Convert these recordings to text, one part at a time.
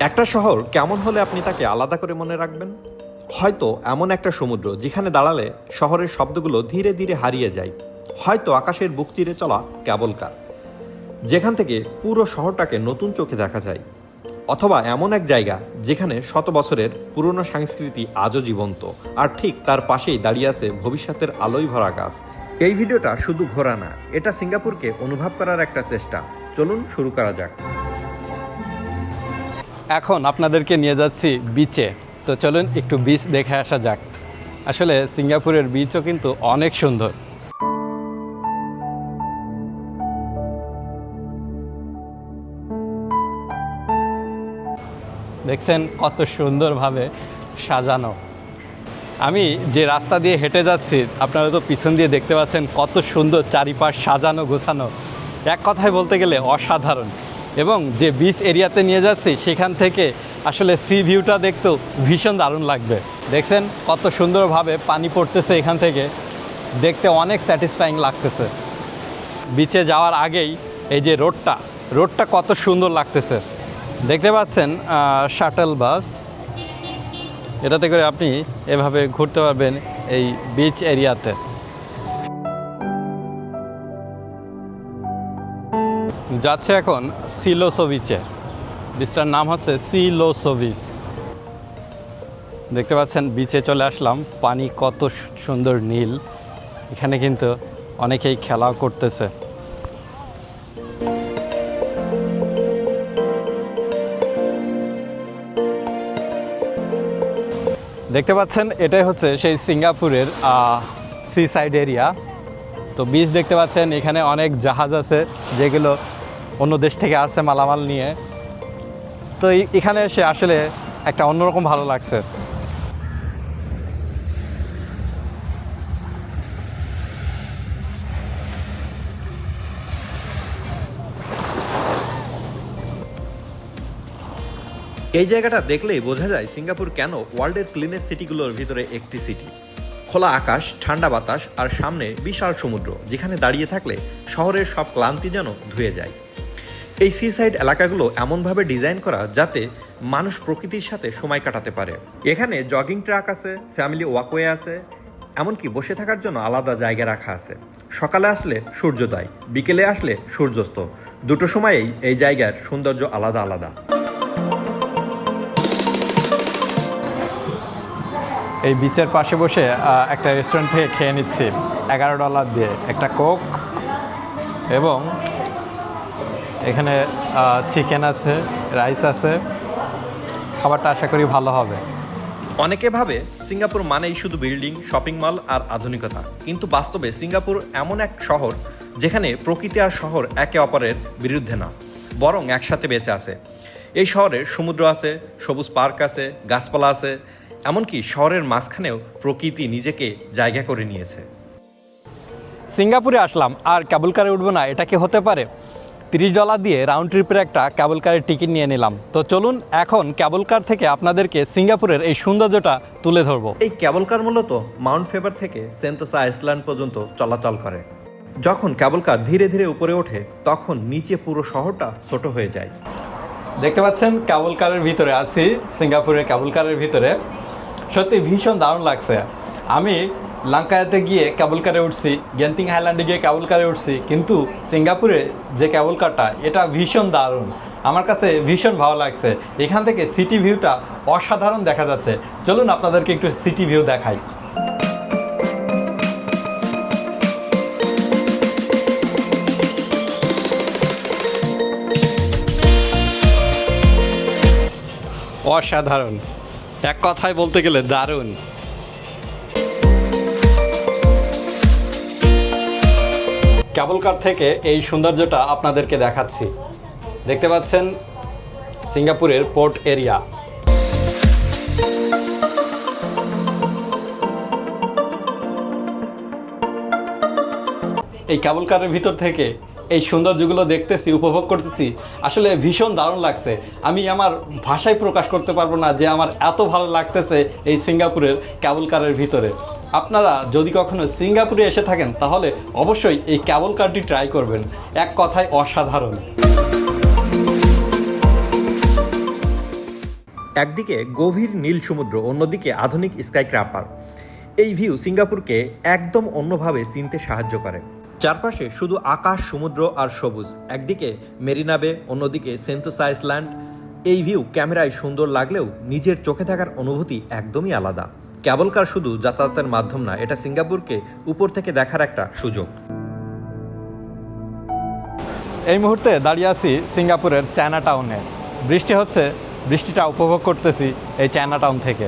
একটা শহর কেমন হলে আপনি তাকে আলাদা করে মনে রাখবেন? হয়তো এমন একটা সমুদ্র যেখানে দাঁড়ালে শহরের শব্দগুলো ধীরে ধীরে হারিয়ে যায়। হয়তো আকাশের বুক চিরে চলা কেবল কার। যেখান থেকে পুরো শহরটাকে নতুন চোখে দেখা যায়। অথবা এমন এক জায়গা যেখানে শত বছরের পুরনো সংস্কৃতি আজও জীবন্ত। আর ঠিক তার পাশেই দাঁড়িয়ে আছে ভবিষ্যতের আলোয় ভরা গাছ। এই ভিডিওটা শুধু ঘোরা না, এটা সিঙ্গাপুরকে অনুভব করার একটা চেষ্টা। চলুন শুরু করা যাক। এখন আপনাদেরকে নিয়ে যাচ্ছি বিচে তো চলুন একটু বিচ দেখে আসা যাক। আসলে সিঙ্গাপুরের বিচও কিন্তু অনেক সুন্দর। দেখছেন কত সুন্দরভাবে সাজানো। আমি যে রাস্তা দিয়ে হেঁটে যাচ্ছি, আপনারা তো পিছন দিয়ে দেখতে পাচ্ছেন কত সুন্দর চারিপাশ সাজানো গোছানো এক কথায় বলতে গেলে অসাধারণ। এবং যে বিচ এরিয়াতে নিয়ে যাচ্ছি, সেখান থেকে আসলে সি ভিউটা দেখতেও ভীষণ দারুণ লাগবে। দেখছেন কত সুন্দরভাবে পানি পড়তেছে এখান থেকে। দেখতে অনেক স্যাটিসফাইং লাগতেছে। বিচে যাওয়ার আগেই এই যে রোডটা রোডটা কত সুন্দর লাগতেছে। দেখতে পাচ্ছেন শাটল বাস এটাতে করে আপনি এভাবে ঘুরতে পারবেন এই বিচ এরিয়াতে যাচ্ছে এখন সিলোসো বিচে বিচটার নাম হচ্ছে সিলোসো বিচ দেখতে পাচ্ছেন, বিচে চলে আসলাম। পানি কত সুন্দর নীল। এখানে কিন্তু অনেকেই খেলা করতেছে। দেখতে পাচ্ছেন, এটাই হচ্ছে সেই সিঙ্গাপুরের সি সাইড এরিয়া। তো বিচ দেখতে পাচ্ছেন, এখানে অনেক জাহাজ আছে, যেগুলো অন্য দেশ থেকে আসছে মালামাল নিয়ে। তো এখানে এসে আসলে একটা অন্যরকম ভালো লাগছে। এই জায়গাটা দেখলেই বোঝা যায় সিঙ্গাপুর কেন ওয়ার্ল্ডের ক্লিনেস্ট সিটিগুলোর ভিতরে একটি সিটি। খোলা আকাশ, ঠান্ডা বাতাস আর সামনে বিশাল সমুদ্র, যেখানে দাঁড়িয়ে থাকলে শহরের সব ক্লান্তি যেন ধুয়ে যায়। এই সি সাইড এলাকাগুলো এমনভাবে ডিজাইন করা যাতে মানুষ প্রকৃতির সাথে সময় কাটাতে পারে। এখানে জগিং ট্র্যাক আছে ফ্যামিলি ওয়াকওয়ে আছে, এমনকি বসে থাকার জন্য আলাদা জায়গা রাখা আছে। সকালে আসলে সূর্যোদয়, বিকেলে আসলে সূর্যাস্ত। দুটো সময়েই এই জায়গার সৌন্দর্য আলাদা আলাদা। এই বিচের পাশে বসে একটা রেস্টুরেন্ট থেকে খেয়ে নিচ্ছি। এগারো ডলার দিয়ে একটা কোক এবং এখানে চিকেন আছে রাইস আছে। খাবারটা আশা করি ভালো হবে। অনেকে ভাবে সিঙ্গাপুর মানেই শুধু বিল্ডিং শপিং মল আর আধুনিকতা। কিন্তু বাস্তবে সিঙ্গাপুর এমন এক শহর যেখানে প্রকৃতি আর শহর একে অপরের বিরুদ্ধে না বরং একসাথে বেঁচে আছে। এই শহরে সমুদ্র আছে সবুজ পার্ক আছে গাছপালা আছে এমনকি শহরের মাঝখানেও প্রকৃতি নিজেকে জায়গা করে নিয়েছে। সিঙ্গাপুরে আসলাম আর ক্যাবল কারে উঠবো না এটা কি হতে পারে? তিরিশ ডলার দিয়ে রাউন্ড ট্রিপের একটা ক্যাবল কারের টিকিট নিয়ে নিলাম। তো চলুন এখন ক্যাবল কার থেকে আপনাদেরকে সিঙ্গাপুরের এই সৌন্দর্যটা তুলে ধরবো। এই ক্যাবল কার মূলত মাউন্ট ফেভার থেকে সেন্টোসা আইসল্যান্ড পর্যন্ত চলাচল করে। যখন ক্যাবল কার ধীরে ধীরে উপরে ওঠে তখন নিচে পুরো শহরটা ছোট হয়ে যায়। দেখতে পাচ্ছেন ক্যাবল কারের ভিতরে আছি সিঙ্গাপুরের ক্যাবল কারের ভিতরে। সত্যি ভীষণ দারুণ লাগছে। আমি লাঙ্কায়াতে গিয়ে ক্যাবল কারে উঠছি গেন্তিং হাইল্যান্ডে গিয়ে ক্যাবল কারে উঠছি, কিন্তু সিঙ্গাপুরে যে ক্যাবল কারটা, এটা ভীষণ দারুণ। আমার কাছে ভীষণ ভালো লাগছে। এখান থেকে সিটি ভিউটা অসাধারণ দেখা যাচ্ছে। চলুন আপনাদেরকে একটু সিটি ভিউ দেখাই। অসাধারণ। এক কথায় বলতে গেলে দারুণ। কেবল কার থেকে এই সৌন্দর্যটা আপনাদেরকে দেখাচ্ছি। দেখতে পাচ্ছেন সিঙ্গাপুরের পোর্ট এরিয়া। এই কেবল কারের ভিতর থেকে এই সৌন্দর্যগুলো দেখতেছি, উপভোগ করতেছি। আসলে ভীষণ দারুণ লাগছে। আমি আমার ভাষায় প্রকাশ করতে পারব না যে আমার এত ভালো লাগতেছে এই সিঙ্গাপুরের কেবল কারের ভিতরে। আপনারা যদি কখনো সিঙ্গাপুরে এসে থাকেন, তাহলে অবশ্যই এই কেবল কারটি ট্রাই করবেন। এক কথায় অসাধারণ। একদিকে গভীর নীল সমুদ্র, অন্যদিকে আধুনিক স্কাই ক্র্যাপার এই ভিউ সিঙ্গাপুরকে একদম অন্যভাবে চিনতে সাহায্য করে। চারপাশে শুধু আকাশ, সমুদ্র আর সবুজ। একদিকে মেরিনা বে, অন্যদিকে সেন্টোসা আইসল্যান্ড। এই ভিউ ক্যামেরায় সুন্দর লাগলেও নিজের চোখে থাকার অনুভূতি একদমই আলাদা। কেবল কার শুধু যাতায়াতের মাধ্যম না এটা সিঙ্গাপুরকে উপর থেকে দেখার একটা সুযোগ। এই মুহূর্তে দাঁড়িয়ে আছি সিঙ্গাপুরের চায়না টাউনে। বৃষ্টি হচ্ছে বৃষ্টিটা উপভোগ করতেছি এই চায়না টাউন থেকে।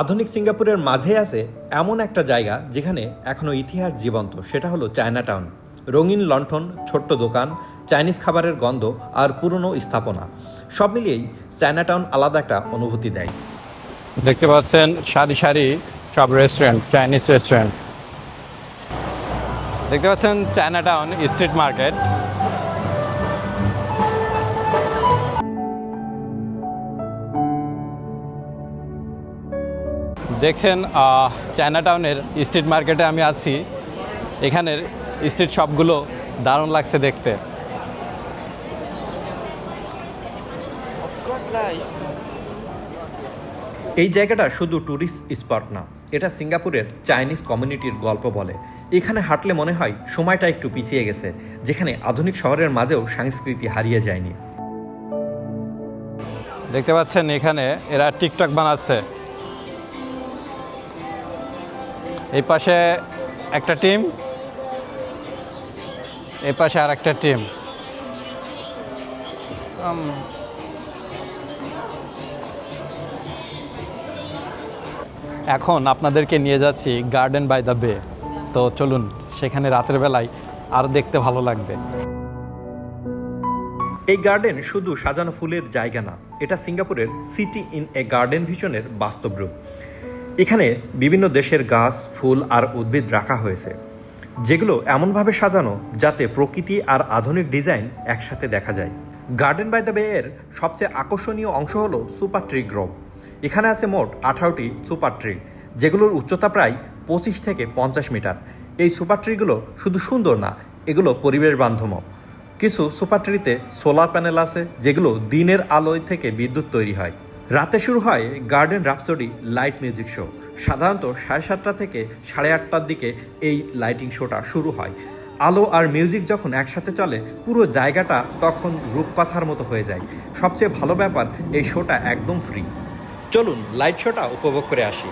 আধুনিক সিঙ্গাপুরের মাঝে আছে এমন একটা জায়গা যেখানে এখনও ইতিহাস জীবন্ত সেটা হলো চায়না টাউন। রঙিন লণ্ঠন ছোট্ট দোকান চাইনিজ খাবারের গন্ধ আর পুরনো স্থাপনা। সব মিলিয়েই চায়নাটাউন আলাদা একটা অনুভূতি দেয়। দেখতে পাচ্ছেন সারি সারি সব রেস্টুরেন্ট চাইনিজ রেস্টুরেন্ট দেখতে পাচ্ছেন চায়নাটাউন স্ট্রিট মার্কেট। দেখছেন আহ, চায়না টাউনের স্ট্রিট মার্কেটে আমি আছি। এখানের স্ট্রিট শপগুলো দারুণ লাগছে দেখতে। এই জায়গাটা শুধু ট্যুরিস্ট স্পট না, এটা সিঙ্গাপুরের চাইনিজ কমিউনিটির গল্প বলে। এখানে হাঁটলে মনে হয় সময়টা একটু পিছিয়ে গেছে, যেখানে আধুনিক শহরের মাঝেও সংস্কৃতি হারিয়ে যায়নি। দেখতে পাচ্ছেন এখানে এরা টিকটক বানাচ্ছে। এই পাশে একটা টিম, এই পাশে আর একটা টিম এখন আপনাদেরকে নিয়ে যাচ্ছি গার্ডেন বাই দ্য বে তো চলুন, সেখানে রাতের বেলায় আরও দেখতে ভালো লাগবে। এই গার্ডেন শুধু সাজানো ফুলের জায়গা না, এটা সিঙ্গাপুরের সিটি ইন এ গার্ডেন ভিশনের বাস্তব রূপ। এখানে বিভিন্ন দেশের গাছ, ফুল আর উদ্ভিদ রাখা হয়েছে। যেগুলো এমনভাবে সাজানো যাতে প্রকৃতি আর আধুনিক ডিজাইন একসাথে দেখা যায়। গার্ডেন বাই দ্য বে এর সবচেয়ে আকর্ষণীয় অংশ হলো সুপার ট্রি গ্রোভ এখানে আছে মোট আঠারোটি সুপার ট্রি, যেগুলোর উচ্চতা প্রায় পঁচিশ থেকে পঞ্চাশ মিটার। এই সুপার ট্রিগুলো শুধু সুন্দর না, এগুলো পরিবেশ বান্ধবও। কিছু সুপার ট্রিতে সোলার প্যানেল আছে, যেগুলো দিনের আলোয় থেকে বিদ্যুৎ তৈরি হয়। রাতে শুরু হয় garden rhapsody light music show. সাধারণত সাড়ে সাতটা থেকে সাড়ে আটটার দিকে এই লাইটিং শোটা শুরু হয়। আলো আর মিউজিক যখন একসাথে চলে, পুরো জায়গাটা তখন রূপকথার মতো হয়ে যায়। সবচেয়ে ভালো ব্যাপার, এই শোটা একদম ফ্রি চলুন লাইট শোটা উপভোগ করে আসি।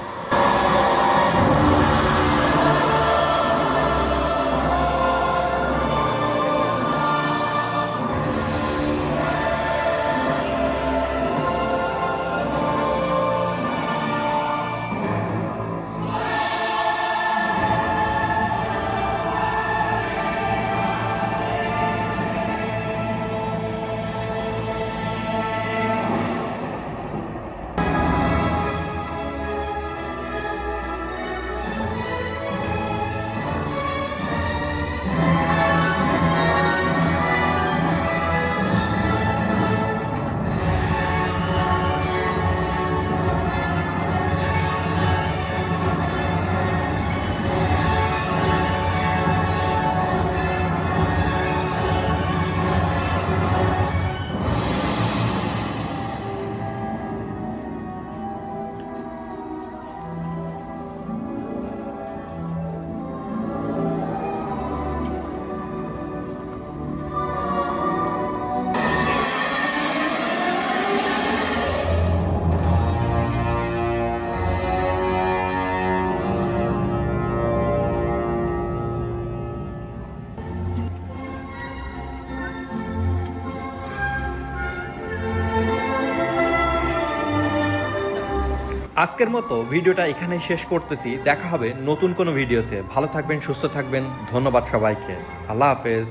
আজকের মতো ভিডিওটা এখানেই শেষ করতেছি। দেখা হবে নতুন কোনো ভিডিওতে। ভালো থাকবেন, সুস্থ থাকবেন। ধন্যবাদ সবাইকে। আল্লাহ হাফেজ।